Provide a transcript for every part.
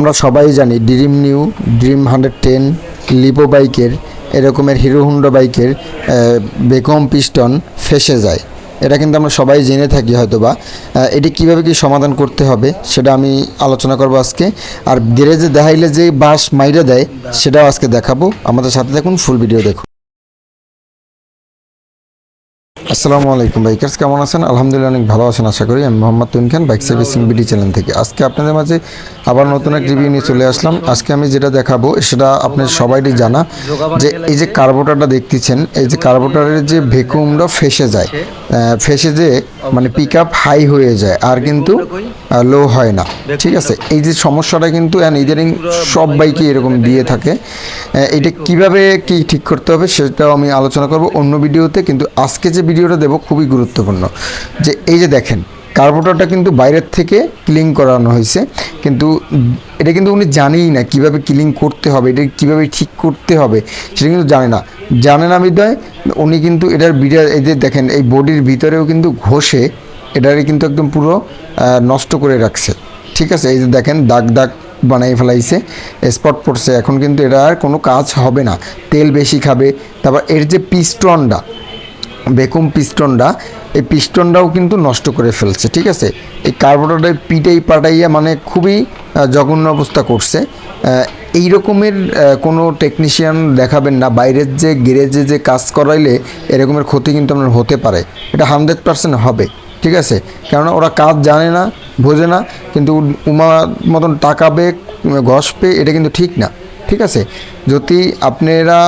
আমরা সবাই জানি dream new dream hundred ten lipo বাইকের, এরকমের হিরো হুন্ডা বাইকের বেকম পিস্টন ফেসে যায়। এটা কিন্তু আমরা সবাই জেনে থাকি হয়তো বা এটি কীভাবে কি সমাধান করতে হবে সেটা আমি আলোচনা করব আজকে। আর গ্যারেজে দেখাইলে যে বাস মাইরা দেয়, সেটাও আজকে দেখাবো। আমাদের সাথে দেখুন ফুল ভিডিও দেখুন। আসসালামু আলাইকুম বাইকার্স কেমন আছেন? আলহামদুলিল্লাহ অনেক ভালো আছেন আশা করি। আমি Mohammad তুইন Khan bike servicing BD channel থেকে। আজকে আপনাদের মাঝে আবার নতুন এক রিভিউ নিয়ে চলে আসলাম। আজকে আমি যেটা দেখাবো সেটা আপনার সবাইটি জানা যে এই যে কার্বোটারটা দেখতেছেন এই যে কার্বোটারের যে ভেকুমটা ফেসে যায় ফেসে যে মানে পিক আপ হাই হয়ে যায় আর কিন্তু লো হয় না। ঠিক আছে? এই যে সমস্যাটা কিন্তু ইদানিং সব বাইকে এরকম দিয়ে থাকে। এটা কীভাবে কি ঠিক করতে হবে সেটাও আমি আলোচনা করব অন্য ভিডিওতে কিন্তু আজকে যে ভিডিওটা দেবো খুবই গুরুত্বপূর্ণ। যে এই যে দেখেন কার্বোটারটা কিন্তু বাইরের থেকে ক্লিন করানো হয়েছে। কিন্তু এটা কিন্তু উনি জানেই না কীভাবে ক্লিন করতে হবে, এটা কীভাবে ঠিক করতে হবে, সেটা কিন্তু জানে না। জানে না বিদায় উনি কিন্তু এটার বিড়া এই যে দেখেন, এই বডির ভিতরেও কিন্তু ঘষে এটারে কিন্তু একদম পুরো নষ্ট করে রাখছে। ঠিক আছে, এই যে দেখেন, দাগ দাগ বানাই ফেলাইছে স্পট পড়ছে। এখন কিন্তু এটা আর কোনো কাজ হবে না। তেল বেশি খাবে, তারপর এর যে পিস্টনটা বেকুম পিস্টনটা, এই পিস্টনটাও কিন্তু নষ্ট করে ফেলছে, ঠিক আছে? এই কার্বোরেটর পিটাই পাটাইয়া মানে খুবই জঘন্য অবস্থা করছে। এই রকমের কোনো টেকনিশিয়ান দেখাবেন না, বাইরের যে গ্যারেজে যে কাজ করাইলে এরকমের ক্ষতি কিন্তু আপনার হতে পারে। এটা হান্ড্রেড পার্সেন্ট হবে, ঠিক আছে? কেননা ওরা কাজ জানে না, বোঝে না, কিন্তু উমা মতন টাকা বে ঘষ পেয়ে এটা কিন্তু ঠিক না, ঠিক আছে? যদি আপনারা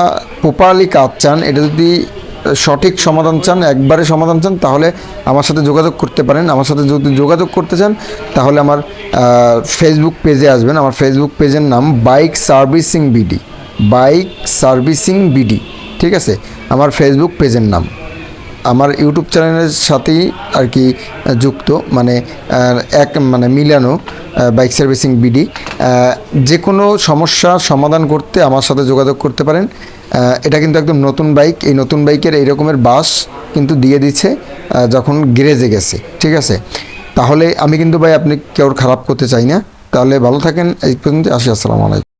প্রপারলি কাজ চান, এটা যদি সঠিক সমাধান চান, একবারে সমাধান চান, তাহলে আমার সাথে যোগাযোগ করতে পারেন। আমার সাথে যদি যোগাযোগ করতে চান, তাহলে আমার ফেসবুক পেজে আসবেন। আমার ফেসবুক পেজের নাম bike servicing BD bike servicing BD ঠিক আছে? আমার ফেসবুক পেজের নাম। আমার ইউটিউব চ্যানেলের সাথেই আর কি যুক্ত মানে এক মানে মিলানো বাইক সার্ভিসিং বিডি যে কোনো সমস্যা সমাধান করতে আমার সাথে যোগাযোগ করতে পারেন। এটা কিন্তু একদম নতুন বাইক। এই নতুন বাইকের এই রকমের বাস কিন্তু দিয়ে দিচ্ছে যখন গ্যারেজে গেছে, ঠিক আছে? তাহলে আমি কিন্তু ভাই, আপনি কেউ খারাপ করতে চাই না? তাহলে ভালো থাকেন, এই পর্যন্ত আসি, আসসালামু আলাইকুম।